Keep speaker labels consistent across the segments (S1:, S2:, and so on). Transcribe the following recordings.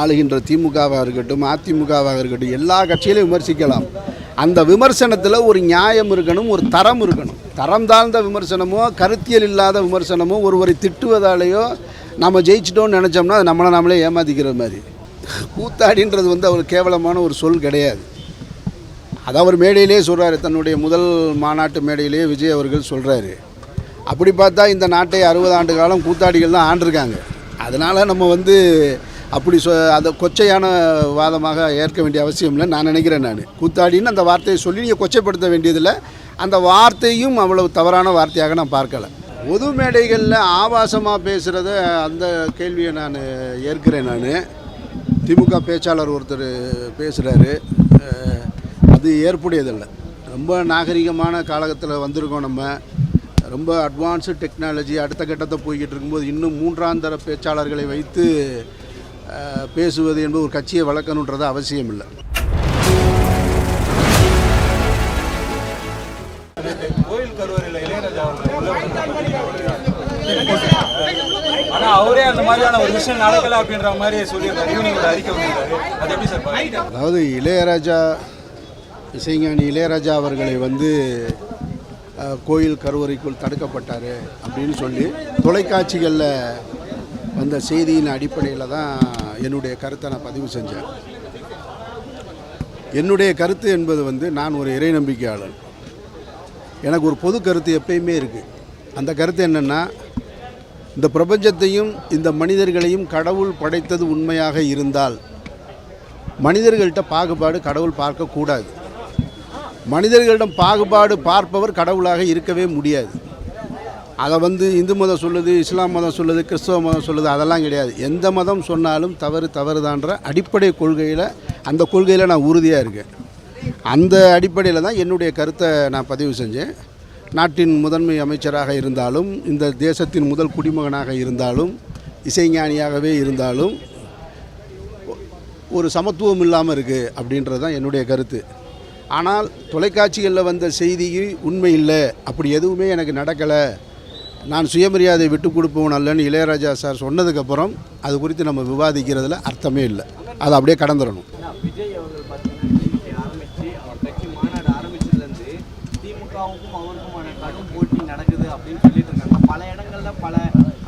S1: ஆளுகின்ற திமுகவாக இருக்கட்டும் அதிமுகவாக இருக்கட்டும் எல்லா கட்சியிலையும் விமர்சிக்கலாம். அந்த விமர்சனத்தில் ஒரு நியாயம் இருக்கணும் ஒரு தரம் இருக்கணும். தரம் தாழ்ந்த விமர்சனமோ கருத்தியல் இல்லாத விமர்சனமோ ஒருவரை திட்டுவதாலேயோ நம்ம ஜெயிச்சிட்டோம்னு நினச்சோம்னா அது நம்மளை நம்மளே ஏமாத்திக்கிற மாதிரி. கூத்தாடின்றது வந்து அவர் கேவலமான ஒரு சொல் கிடையாது. அதை அவர் மேடையிலே சொல்கிறாரு தன்னுடைய முதல் மாநாட்டு மேடையிலேயே விஜய் அவர்கள் சொல்கிறாரு அப்படி பார்த்தா இந்த நாட்டை அறுபது ஆண்டு காலம் கூத்தாடிகள் தான் ஆண்டிருக்காங்க. அதனால் நம்ம வந்து அப்படி சொ அதை கொச்சையான வாதமாக ஏற்க வேண்டிய அவசியம் இல்லை நான் நினைக்கிறேன் நான். கூத்தாடின்னு அந்த வார்த்தையை சொல்லி நீங்கள் கொச்சைப்படுத்த வேண்டியதில்லை. அந்த வார்த்தையும் அவ்வளவு தவறான வார்த்தையாக நான் பார்க்கல. பொது மேடைகளில் ஆபாசமாக பேசுகிறத அந்த கேள்வியை நான் ஏற்கிறேன் நான். திமுக பேச்சாளர் ஒருத்தர் பேசுகிறாரு அது ஏற்புடையதில்லை. ரொம்ப நாகரிகமான காலகத்தில் வந்திருக்கோம் நம்ம. ரொம்ப அட்வான்ஸு டெக்னாலஜி அடுத்த கட்டத்தை போய்கிட்டு இருக்கும்போது இன்னும் மூன்றாந்தர பேச்சாளர்களை வைத்து பேசுவது என்பது ஒரு கட்சியை வளர்க்கணுன்றது அவசியம் இல்லை
S2: கோயில் கருவறையில் இளையராஜா அவர்கள் உள்ள ஆனா அவரே அந்த மாதிரியான ஒரு விஷயம் நடக்கல அப்படின்ற மாதிரி சொல்லியிருக்காரு. ஈவினிங் ஒரு அறிக்கை பண்ணியிருக்காரு அது எப்படி சார் பாக்குறீங்க?
S1: அதாவது இளையராஜா இசைஞானி இளையராஜா அவர்களை வந்து கோயில் கருவறைக்குள் தடுக்கப்பட்டார் அப்படின்னு சொல்லி தொலைக்காட்சிகளில் வந்த செய்தியின் அடிப்படையில் தான் என்னுடைய கருத்தை நான் பதிவு செஞ்சேன். என்னுடைய கருத்து என்பது வந்து நான் ஒரு இறை நம்பிக்கையாளன். எனக்கு ஒரு பொது கருத்து எப்பயுமே இருக்குது அந்த கருத்து என்னென்னா இந்த பிரபஞ்சத்தையும் இந்த மனிதர்களையும் கடவுள் படைத்தது உண்மையாக இருந்தால் மனிதர்கள்ட்ட பாகுபாடு கடவுள் பார்க்கக்கூடாது. மனிதர்களிடம் பாகுபாடு பார்ப்பவர் கடவுளாக இருக்கவே முடியாது. அதை வந்து இந்து மதம் சொல்லுது இஸ்லாம் மதம் சொல்லுது கிறிஸ்தவ மதம் சொல்லுது அதெல்லாம் கிடையாது. எந்த மதம் சொன்னாலும் தவறு தவறுதான்ற அடிப்படை கொள்கையில் அந்த கொள்கையில் நான் உறுதியாக இருக்கேன். அந்த அடிப்படையில் தான் என்னுடைய கருத்தை நான் பதிவு செஞ்சேன். நாட்டின் முதன்மை அமைச்சராக இருந்தாலும் இந்த தேசத்தின் முதல் குடிமகனாக இருந்தாலும் இசைஞானியாகவே இருந்தாலும் ஒரு சமத்துவம் இல்லாமல் இருக்குது அப்படின்றது தான் என்னுடைய கருத்து. ஆனால் தொலைக்காட்சிகளில் வந்த செய்தி உண்மை இல்லை. அப்படி எதுவுமே எனக்கு நடக்கலை. நான் சுயமரியாதை விட்டு கொடுப்பவன் அல்லன்னு இளையராஜா சார் சொன்னதுக்கப்புறம் அது குறித்து நம்ம விவாதிக்கிறதுல அர்த்தமே இல்லை. அதை அப்படியே கடந்துடணும்
S3: விஜய் அவர்கள் பார்த்தீங்கன்னா டிவிகே ஆரம்பிச்சு அவர் கட்சி மாநாடு ஆரம்பிச்சதுலேருந்து திமுகவுக்கும் அவருக்குமான கடும் போட்டி நடக்குது அப்படின்னு சொல்லிட்டு இருக்காங்க. பல இடங்கள்ல பல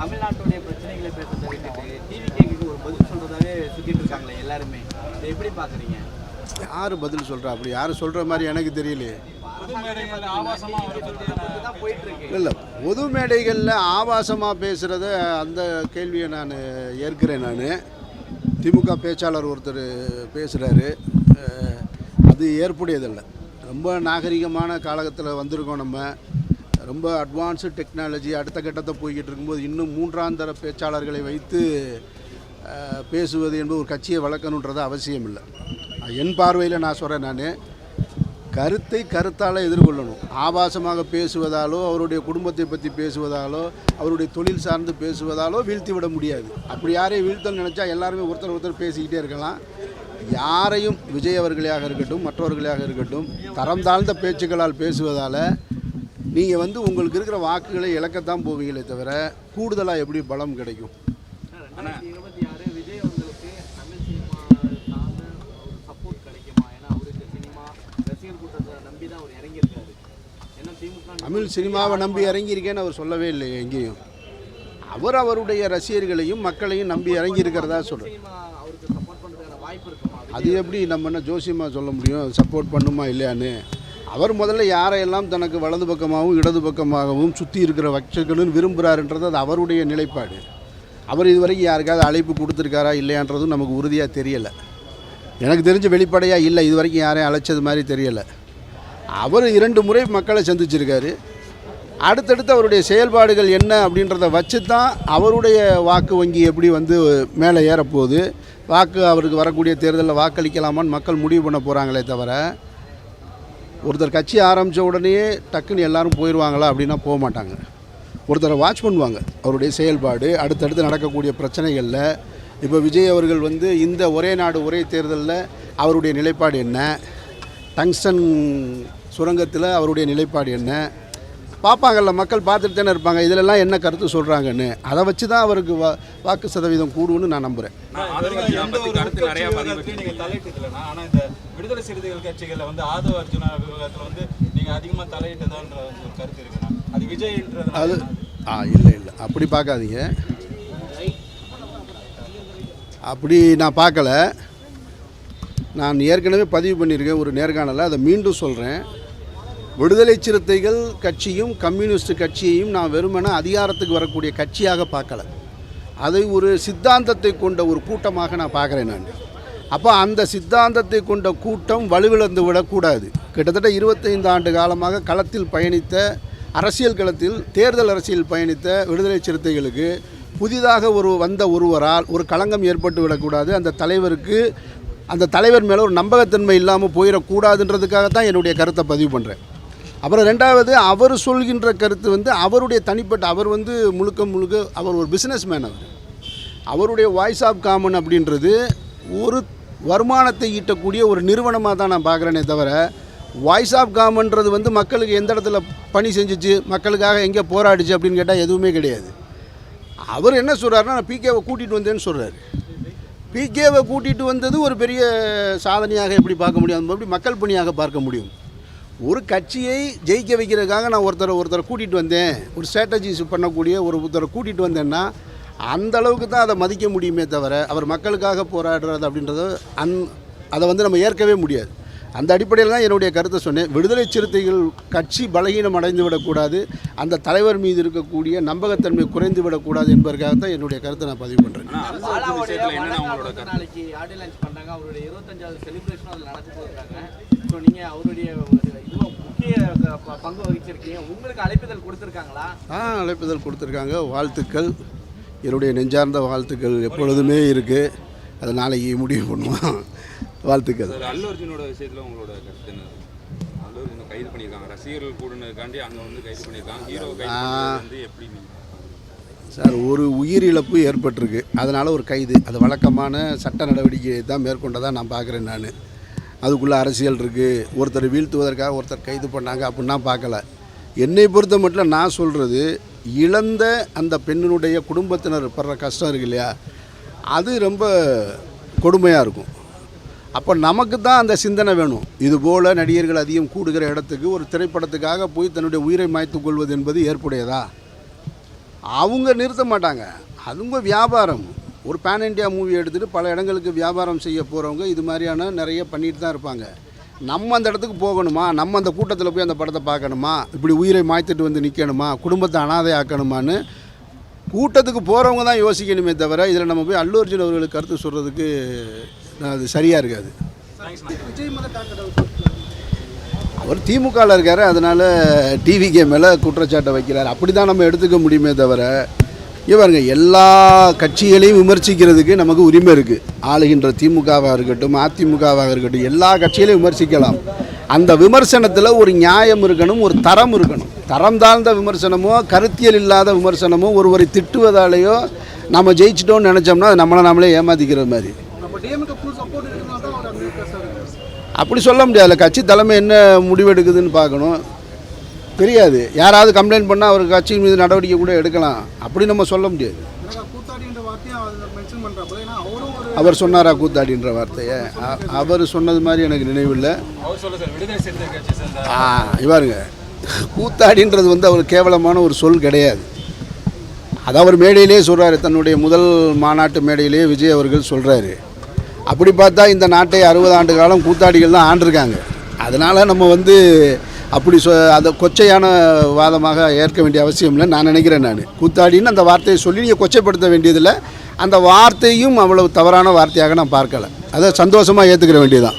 S3: தமிழ்நாட்டுடைய பிரச்சனைகளை பேசுறதை விட்டுட்டு டிவிகேக்கு ஒரு பதில் சொல்றதாவே சுத்திட்டு இருக்காங்களே எல்லாருமே. இதை எப்படி பாக்குறீங்க?
S1: யார் பதில் சொல்கிறா அப்படி யார் சொல்கிற மாதிரி எனக்கு தெரியலையே. இல்லை பொது மேடைகளில் ஆபாசமாக பேசுகிறத அந்த கேள்வியை நான் ஏற்கிறேன் நான். திமுக பேச்சாளர் ஒருத்தர் பேசுகிறாரு அது ஏற்புடையதில்லை. ரொம்ப நாகரிகமான காலகட்டத்தில் வந்திருக்கோம் நம்ம. ரொம்ப அட்வான்ஸு டெக்னாலஜி அடுத்த கட்டத்தை போய்கிட்டு இருக்கும்போது இன்னும் மூன்றாந்தர பேச்சாளர்களை வைத்து பேசுவது என்பது ஒரு கட்சியை வளர்க்கணுன்றது அவசியம் இல்லை என் பார்வையில் நான் சொல்கிறேன் நான். கருத்தை கருத்தால் எதிர்கொள்ளணும். ஆபாசமாக பேசுவதாலோ அவருடைய குடும்பத்தை பற்றி பேசுவதாலோ அவருடைய தொழில் சார்ந்து பேசுவதாலோ வீழ்த்தி விட முடியாது. அப்படி யாரையும் வீழ்த்தல் நினச்சா எல்லாருமே ஒருத்தர் ஒருத்தர் பேசிக்கிட்டே இருக்கலாம். யாரையும் விஜய் அவர்களாக இருக்கட்டும் மற்றவர்களாக இருக்கட்டும் தரம் தாழ்ந்த பேச்சுக்களால் பேசுவதால் நீங்கள் வந்து உங்களுக்கு இருக்கிற வாக்குகளை இழக்கத்தான் போவீங்களே தவிர கூடுதலாக எப்படி பலம் கிடைக்கும்
S3: ரெண்டாயிரத்தி இருபத்தி ஆறு விஜய் அவர்களுக்கு தமிழ் சினிமா சார்ந்த ஒரு சப்போர்ட் கிடைக்குமா ஏன்னா அவருக்கு சினிமா ரசிகர் கூட்டத்தை நம்பி தான் அவர் இறங்கியிருக்காரு ஏன்னா திமுக
S1: தமிழ் சினிமாவை நம்பி இறங்கியிருக்கேன்னு அவர் சொல்லவே இல்லை எங்கேயும். அவர் அவருடைய ரசிகர்களையும் மக்களையும் நம்பி இறங்கி இருக்கிறதா சொல்கிறார் அது எப்படி நம்ம என்ன ஜோசியமாக சொல்ல முடியும்? சப்போர்ட் பண்ணுமா இல்லையான்னு? அவர் முதல்ல யாரையெல்லாம் தனக்கு வலது பக்கமாகவும் இடது பக்கமாகவும் சுற்றி இருக்கிற வச்சுக்கணும்னு விரும்புகிறாருன்றது அது அவருடைய நிலைப்பாடு. அவர் இதுவரைக்கும் யாருக்காவது அழைப்பு கொடுத்துருக்காரா இல்லையான்றதும் நமக்கு உறுதியாக தெரியலை. எனக்கு தெரிஞ்ச வெளிப்படையாக இல்லை இது வரைக்கும் யாரையும் அழைச்சது மாதிரி தெரியலை. அவர் இரண்டு முறை மக்களை சந்திச்சிருக்காரு. அடுத்தடுத்து அவருடைய செயல்பாடுகள் என்ன அப்படின்றத வச்சு தான் அவருடைய வாக்கு வங்கி எப்படி வந்து மேலே ஏறப்போகுது. வாக்கு அவருக்கு வரக்கூடிய தேர்தலில் வாக்களிக்கலாமான்னு மக்கள் முடிவு பண்ண போகிறாங்களே தவிர ஒருத்தர் கட்சி ஆரம்பித்த உடனே டக்குன்னு எல்லாரும் போயிடுவாங்களா அப்படின்னா போக மாட்டாங்க. ஒருத்தரை வாட்ச் பண்ணுவாங்க. அவருடைய செயல்பாடு அடுத்தடுத்து நடக்கக்கூடிய பிரச்சனைகளில். இப்போ விஜய் அவர்கள் வந்து இந்த ஒரே நாடு ஒரே தேர்தலில் அவருடைய நிலைப்பாடு என்ன? டங்ஸ்டன் சுரங்கத்தில் அவருடைய நிலைப்பாடு என்ன? பார்ப்பாங்கல்ல மக்கள் பார்த்துட்டு தானே இருப்பாங்க. இதிலெல்லாம் என்ன கருத்து சொல்கிறாங்கன்னு அதை வச்சு தான் அவருக்கு வா வாக்கு சதவீதம் கூடுன்னு நான் நம்புகிறேன்
S2: விடுதலை சிறுத்தைகள் கட்சிகள்ல வந்து ஆதவ அர்ஜுனா விவகாரத்துல வந்து நீங்க அதிகமா தலையிட்டதான்ற ஒரு கருத்து இருக்குண்ணா அது விஜய்ன்றதுனால
S1: அது ஆ இல்லை இல்லை. அப்படி பார்க்காதீங்க. அப்படி நான் பார்க்கல. நான் ஏற்கனவே பதிவு பண்ணியிருக்கேன் ஒரு நேர்காணலில். அதை மீண்டும் சொல்கிறேன் விடுதலை சிறுத்தைகள் கட்சியும் கம்யூனிஸ்ட் கட்சியையும் நான் வெறுமன அதிகாரத்துக்கு வரக்கூடிய கட்சியாக பார்க்கல. அதை ஒரு சித்தாந்தத்தை கொண்ட ஒரு கூட்டமாக நான் பார்க்குறேன் நான். அப்போ அந்த சித்தாந்தத்தை கொண்ட கூட்டம் வலுவிழந்து விடக்கூடாது. கிட்டத்தட்ட இருபத்தைந்து ஆண்டு காலமாக களத்தில் பயணித்த அரசியல் களத்தில் தேர்தல் அரசியல் பயணித்த விடுதலை சிறுத்தைகளுக்கு புதிதாக ஒரு வந்த ஒருவரால் ஒரு களங்கம் ஏற்பட்டு விடக்கூடாது. அந்த தலைவருக்கு அந்த தலைவர் மேலே ஒரு நம்பகத்தன்மை இல்லாமல் போயிடக்கூடாதுன்றதுக்காக தான் என்னுடைய கருத்தை பதிவு பண்ணுறேன் அப்புறம் ரெண்டாவது அவர் சொல்கின்ற கருத்து வந்து அவருடைய தனிப்பட்ட அவர் வந்து முழுக்க முழுக்க அவர் ஒரு பிஸ்னஸ் மேன் அவர். அவருடைய வாய்ஸ் ஆஃப் காமன் அப்படின்றது ஒரு வருமானத்தை ஈட்டக்கூடிய ஒரு நிறுவனமாக தான் நான் பார்க்குறேனே தவிர வாய்ஸ் ஆஃப் காமன்றது வந்து மக்களுக்கு எந்த இடத்துல பணி செஞ்சுச்சு மக்களுக்காக எங்கே போராடிச்சு அப்படின்னு கேட்டால் எதுவுமே கிடையாது. அவர் என்ன சொல்கிறாருன்னா நான் பிகேவை கூட்டிகிட்டு வந்தேன்னு சொல்கிறாரு பிகேவை கூட்டிகிட்டு வந்தது ஒரு பெரிய சாதனையாக எப்படி பார்க்க முடியும்? எப்படி மக்கள் பணியாக பார்க்க முடியும்? ஒரு கட்சியை ஜெயிக்க வைக்கிறதுக்காக நான் ஒருத்தரை ஒருத்தரை கூட்டிகிட்டு வந்தேன். ஒரு ஸ்ட்ராட்டஜிஸ் பண்ணக்கூடிய ஒரு ஒருத்தரை கூட்டிகிட்டு வந்தேன்னா அந்த அளவுக்கு தான் அதை மதிக்க முடியுமே தவிர அவர் மக்களுக்காக போராடுறது அப்படின்றத அந் அதை வந்து நம்ம ஏற்கவே முடியாது. அந்த அடிப்படையில் தான் என்னுடைய கருத்தை சொன்னேன். விடுதலை சிறுத்தைகள் கட்சி பலகீனம் அடைந்து விடக்கூடாது அந்த தலைவர் மீது இருக்கக்கூடிய நம்பகத்தன்மை குறைந்து விடக்கூடாது என்பதற்காகத்தான் என்னுடைய கருத்தை நான் பதிவு பண்ணுறேன்
S3: நாளைக்கு ஆடியோ லான்ச் பண்றாங்க அவருடைய இருபத்தஞ்சாவது நடக்க போயிருக்காங்க ஸோ நீங்க அவருடைய பங்கு வகிச்சிருக்கீங்க. உங்களுக்கு அழைப்புதல் கொடுத்துருக்காங்களா?
S1: ஆ அழைப்புதல் கொடுத்துருக்காங்க. வாழ்த்துக்கள். என்னுடைய நெஞ்சார்ந்த வாழ்த்துக்கள் எப்பொழுதுமே இருக்குது அதை நாளைக்கு முடிவு பண்ணுவோம். வாழ்த்துக்கள்.
S4: சார் அல்லு அர்ஜுனோட விஷயத்துல உங்களோட கருத்து என்ன? அல்லு அர்ஜுனை கைது பண்ணியிருக்காங்க. ரசிகர்கள் கூடுனதுக்காண்டி அங்கே வந்து கைது பண்ணியிருக்காங்க. ஹீரோ கைது வந்து எப்படி
S1: சார் ஒரு உயிரிழப்பு ஏற்பட்டிருக்கு. அதனால் ஒரு கைது. அது வழக்கமான சட்ட நடவடிக்கையை தான் மேற்கொண்டதாக நான் பார்க்குறேன் நான். அதுக்குள்ளே அரசியல் இருக்குது ஒருத்தர் வீழ்த்துவதற்காக ஒருத்தர் கைது பண்ணாங்க அப்படின்னா பார்க்கல. என்னை பொறுத்த மட்டும் நான் சொல்கிறது இழந்த அந்த பெண்ணினுடைய குடும்பத்தினர் படுற கஷ்டம் இருக்கு இல்லையா? அது ரொம்ப கொடுமையாக இருக்கும். அப்போ நமக்கு தான் அந்த சிந்தனை வேணும். இதுபோல் நடிகர்கள் அதிகம் கூடுகிற இடத்துக்கு ஒரு திரைப்படத்துக்காக போய் தன்னுடைய உயிரை மாய்த்து கொள்வது என்பது ஏற்புடையதா? அவங்க நிறுத்த மாட்டாங்க. அதுங்க வியாபாரம். ஒரு பேன் இண்டியா மூவி எடுத்துகிட்டு பல இடங்களுக்கு வியாபாரம் செய்ய போகிறவங்க இது மாதிரியான நிறைய பண்ணிட்டு தான் இருப்பாங்க. நம்ம அந்த இடத்துக்கு போகணுமா? நம்ம அந்த கூட்டத்தில் போய் அந்த படத்தை பார்க்கணுமா? இப்படி உயிரை மாய்த்துட்டு வந்து நிற்கணுமா குடும்பத்தை அனாதை ஆக்கணுமான்னு கூட்டத்துக்கு போகிறவங்க தான் யோசிக்கணுமே தவிர இதில் நம்ம போய் அல்லு அர்ஜுன் அவர்களுக்கு கருத்து சொல்கிறதுக்கு அது சரியாக இருக்காது. அவர் திமுகவில் இருக்கார் அதனால் டிவிகே மேலே குற்றச்சாட்டை வைக்கிறார். அப்படி தான் நம்ம எடுத்துக்க முடியுமே தவிர இவருங்க எல்லா கட்சிகளையும் விமர்சிக்கிறதுக்கு நமக்கு உரிமை இருக்குது ஆளுகின்ற திமுகவாக இருக்கட்டும் அதிமுகவாக இருக்கட்டும் எல்லா கட்சிகளையும் விமர்சிக்கலாம். அந்த விமர்சனத்தில் ஒரு நியாயம் இருக்கணும் ஒரு தரம் இருக்கணும். தரம் தாழ்ந்த விமர்சனமோ கருத்தியல் இல்லாத விமர்சனமோ ஒருவரை திட்டுவதாலேயோ நம்ம ஜெயிச்சிட்டோம்னு நினச்சோம்னா அது நம்மளை நாமளே ஏமாத்திக்கிற மாதிரி. அப்படி சொல்ல முடியாதுல்ல கட்சி தலைமை என்ன முடிவெடுக்குதுன்னு பார்க்கணும். தெரியாது. யாராவது கம்ப்ளைண்ட் பண்ணால் அவர் கட்சி மீது நடவடிக்கை கூட எடுக்கலாம். அப்படி நம்ம சொல்ல முடியாது. அவர் சொன்னாரா கூத்தாடின்ற வார்த்தையை? அவர் சொன்னது மாதிரி எனக்கு நினைவில்லை இவாருங்க. கூத்தாடின்றது வந்து அவர் கேவலமான ஒரு சொல் கிடையாது. அது அவர் மேடையிலே சொல்கிறாரு தன்னுடைய முதல் மாநாட்டு மேடையிலே விஜய் அவர்கள் சொல்கிறாரு அப்படி பார்த்தா இந்த நாட்டை அறுபது ஆண்டு காலம் கூத்தாடிகள் தான் ஆண்டிருக்காங்க. அதனால் நம்ம வந்து அப்படி சொ அதை கொச்சையான வாதமாக ஏற்க வேண்டிய அவசியம் இல்லை நான் நினைக்கிறேன் நான். கூத்தாடின்னு அந்த வார்த்தையை சொல்லி நீங்கள் கொச்சைப்படுத்த வேண்டியதில்லை. அந்த வார்த்தையும் அவ்வளவு தவறான வார்த்தையாக நான் பார்க்கலை. அதை சந்தோஷமாக ஏற்றுக்கிற வேண்டியதுதான்.